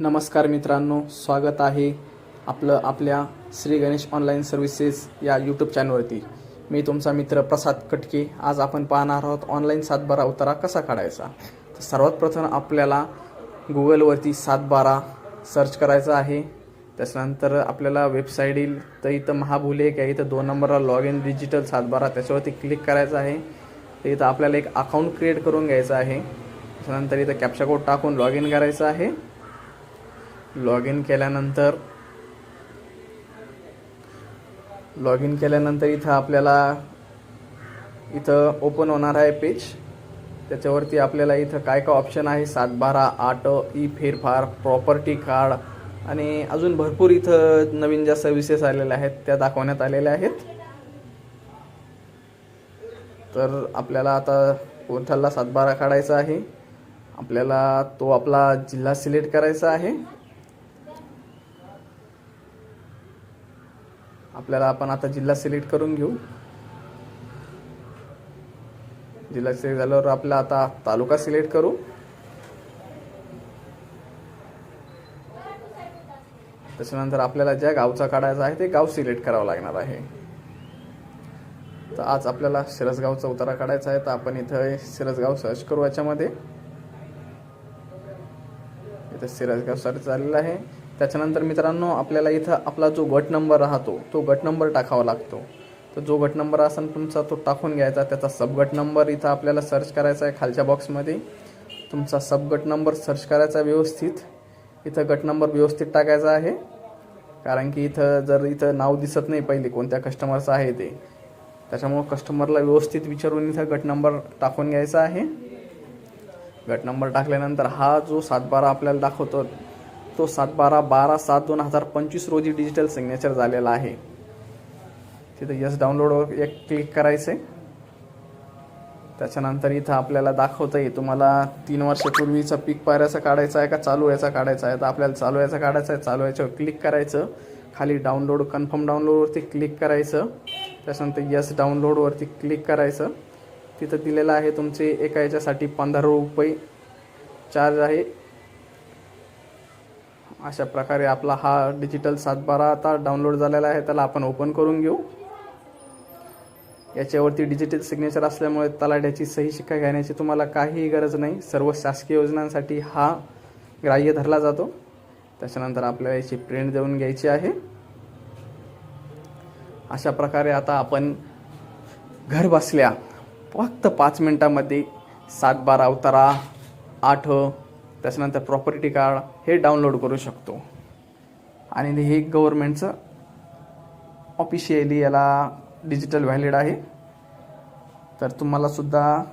नमस्कार मित्रांनो स्वागत आहे आपलं आपल्या श्री गणेश ऑनलाईन सर्व्हिसेस या यूट्यूब चॅनलवरती मी तुमचा मित्र प्रसाद कटके. आज आपण पाहणार आहोत ऑनलाईन सातबारा उतारा कसा काढायचा? तर सर्वात प्रथम आपल्याला गुगलवरती सातबारा सर्च करायचं आहे. त्याच्यानंतर आपल्याला वेबसाईट येईल तर इथं महाभुले एक आहे इथं दोन नंबरला लॉग इन डिजिटल सातबारा त्याच्यावरती क्लिक करायचं आहे. तर इथं आपल्याला एक अकाउंट क्रिएट करून घ्यायचं आहे. त्याच्यानंतर इथं कॅप्चा कोड टाकून लॉग इन करायचं आहे. लॉग इन केल्यानंतर लॉग इन केल्यानंतर इथं आपल्याला इथं ओपन होणार आहे पेज त्याच्यावरती आपल्याला इथं काय काय ऑप्शन आहे? सातबारा आठ ई फेरफार प्रॉपर्टी कार्ड आणि अजून भरपूर इथं नवीन ज्या सर्व्हिसेस आलेल्या आहेत त्या दाखवण्यात आलेल्या आहेत. तर आपल्याला आता कोणत्याला सातबारा काढायचा आहे? आपल्याला तो आपला जिल्हा सिलेक्ट करायचा आहे. आपल्याला आपण आता जिल्हा सिलेक्ट करून घेऊ. जिल्हा सिलेक्ट झाल्यावर आपला आता तालुका सिलेक्ट करू. त्याच्यानंतर आपल्याला ज्या गावचा काढायचा आहे ते गाव सिलेक्ट करावं लागणार आहे. तर आज आपल्याला शिरसगावचा उतारा काढायचा आहे. तर आपण इथं शिरसगाव सर्च करू याच्यामध्ये. इथं शिरसगाव सर्च झालेलं आहे. त्याच्यानंतर मित्रांनो आपल्याला इथं आपला जो गट नंबर राहतो तो गट नंबर टाकावा लागतो. तर जो गट नंबर असेल तुमचा तो टाकून घ्यायचा. त्याचा सबगट नंबर इथं आपल्याला सर्च करायचा आहे खालच्या बॉक्समध्ये तुमचा सबगट नंबर सर्च करायचा व्यवस्थित. इथं गट नंबर व्यवस्थित टाकायचा आहे. कारण की इथं जर इथं नाव दिसत नाही पहिले कोणत्या कस्टमरचं आहे ते. त्याच्यामुळं कस्टमरला व्यवस्थित विचारून इथं गट नंबर टाकून घ्यायचा आहे. गट नंबर टाकल्यानंतर हा जो सातबारा आपल्याला दाखवतो तो सातबारा बारा सात दोन हजार पंचवीस रोजी डिजिटल सिग्नेचर झालेला आहे. तिथं यस डाउनलोडवर एक क्लिक करायचं आहे त्याच्यानंतर इथं आपल्याला दाखवता येईल तुम्हाला तीन वर्षापूर्वीचा पीक पायऱ्याचा काढायचा आहे का चालू याचा काढायचा आहे? तर आपल्याला चालू याचा काढायचा आहे चालू याच्यावर क्लिक करायचं. खाली डाउनलोड कन्फर्म डाउनलोडवरती क्लिक करायचं. त्याच्यानंतर यस डाउनलोडवरती क्लिक करायचं. तिथं दिलेलं आहे तुमचे एका याच्यासाठी पंधरा रुपये चार्ज आहे. अशा प्रकारे आपला हा डिजिटल सातबारा आता डाउनलोड झालेला आहे त्याला आपण ओपन करून घेऊ. याच्यावरती डिजिटल सिग्नेचर असल्यामुळे तलाट्याची सही शिक्का घेण्याची तुम्हाला काहीही गरज नाही. सर्व शासकीय योजनांसाठी हा ग्राह्य धरला जातो. त्याच्यानंतर आपल्याला याची प्रिंट देऊन घ्यायची आहे. अशा प्रकारे आता आपण घर बसल्या फक्त पाच मिनटामध्ये सात बारा अवतारा आठ त्याच्यानंतर प्रॉपर्टी कार्ड हे डाउनलोड करू शकतो. आणि हे गव्हर्मेंटचं ऑफिशियली याला डिजिटल व्हॅलिड आहे. तर तुम्हालासुद्धा